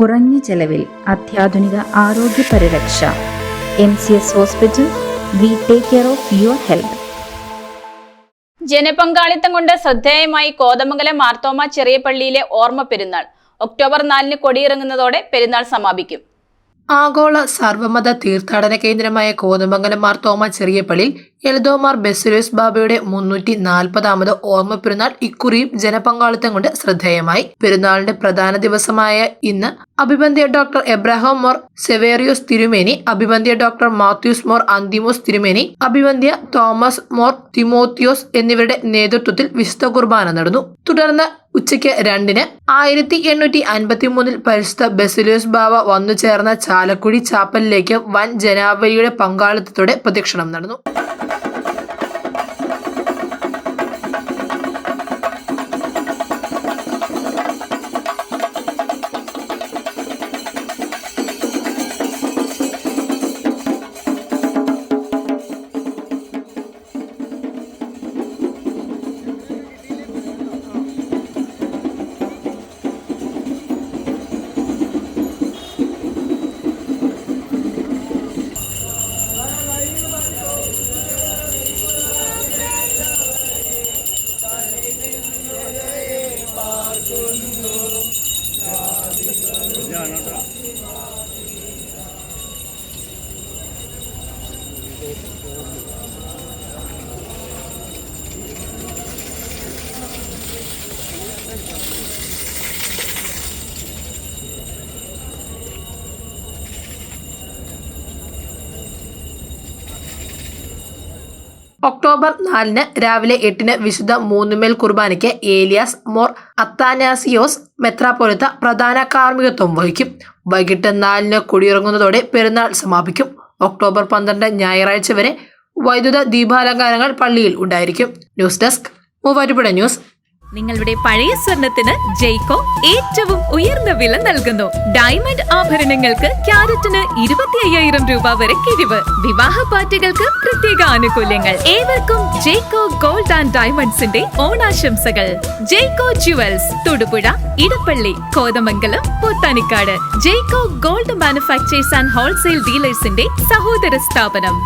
കുറഞ്ഞ ചെലവിൽ അത്യാധുനിക ആരോഗ്യ പരിരക്ഷ. M C S hospital we take care of your health. ജനപങ്കാളിത്തം കൊണ്ട് ശ്രദ്ധേയമായി കോതമംഗലം മാർത്തോമ ചെറിയ പള്ളിയിലെ ഓർമ്മ പെരുന്നാൾ. ഒക്ടോബർ നാലിന് കൊടിയിറങ്ങുന്നതോടെ പെരുന്നാൾ സമാപിക്കും. ആഗോള സർവമത തീർത്ഥാടന കേന്ദ്രമായ കോതമംഗലം മാർത്തോമ തോമ ചെറിയപ്പള്ളിയിൽ എൽദോമാർ ബെസുലേസ് ബാബയുടെ മുന്നൂറ്റി നാൽപ്പതാമത് ഓർമ്മ പെരുന്നാൾ ഇക്കുറിയും ജനപങ്കാളിത്തം കൊണ്ട് ശ്രദ്ധേയമായി. പെരുന്നാളിന്റെ പ്രധാന ദിവസമായ ഇന്ന് അഭിബന്ധ്യ ഡോക്ടർ എബ്രഹാം മോർ സെവേറിയോസ് തിരുമേനി അഭിബന്ധ്യ ഡോക്ടർ മാത്യൂസ് മോർ അന്തിമോസ് തിരുമേനി അഭിബന്ധ്യ തോമസ് മോർ തിമോത്തിയോസ് എന്നിവരുടെ നേതൃത്വത്തിൽ വിശുദ്ധ കുർബാന നടന്നു. തുടർന്ന് ഉച്ചയ്ക്ക് രണ്ടിന് ആയിരത്തി എണ്ണൂറ്റി അൻപത്തി മൂന്നിൽ പരിശുദ്ധ ബെസിലിയോസ് ബാവ വന്നു ചേർന്ന ചാലക്കുടി ചാപ്പലിലേക്ക് വൻ ജനാവലിയുടെ പങ്കാളിത്തത്തോടെ പ്രദക്ഷിണം നടന്നു. ഒക്ടോബർ നാലിന് രാവിലെ എട്ടിന് വിശുദ്ധ മൂന്നുമേൽ കുർബാനയ്ക്ക് ഏലിയാസ് മോർ അത്താനാസിയോസ് മെത്രാപ്പൊലിത്ത പ്രധാന കാർമ്മികത്വം വഹിക്കും. വൈകിട്ട് നാലിന് കുടിയിറങ്ങുന്നതോടെ പെരുന്നാൾ സമാപിക്കും. ഒക്ടോബർ പന്ത്രണ്ട് ഞായറാഴ്ച വരെ വൈദ്യുത ദീപാലങ്കാരങ്ങൾ പള്ളിയിൽ ഉണ്ടായിരിക്കും. News desk Muvattupuzha news. നിങ്ങളുടെ പഴയ സ്വർണത്തിന് ജയ്കോ ഏറ്റവും ഉയർന്ന വില നൽകുന്നു. ഡയമണ്ട് ആഭരണങ്ങൾക്ക് ക്യാരറ്റിന് ഇരുപത്തി അയ്യായിരം രൂപ വരെ കിഴിവ്. വിവാഹ പാർട്ടികൾക്ക് പ്രത്യേക ആനുകൂല്യങ്ങൾ. ഏവർക്കും ജയ്കോ ഗോൾഡ് ആൻഡ് ഡയമണ്ട്സിന്റെ ഓണാശംസകൾ. Jaico jewels Thodupuzha Edappally Kothamangalam Pothanicad. Jaico gold manufacturers and wholesale ഡീലേഴ്സിന്റെ സഹോദര സ്ഥാപനം.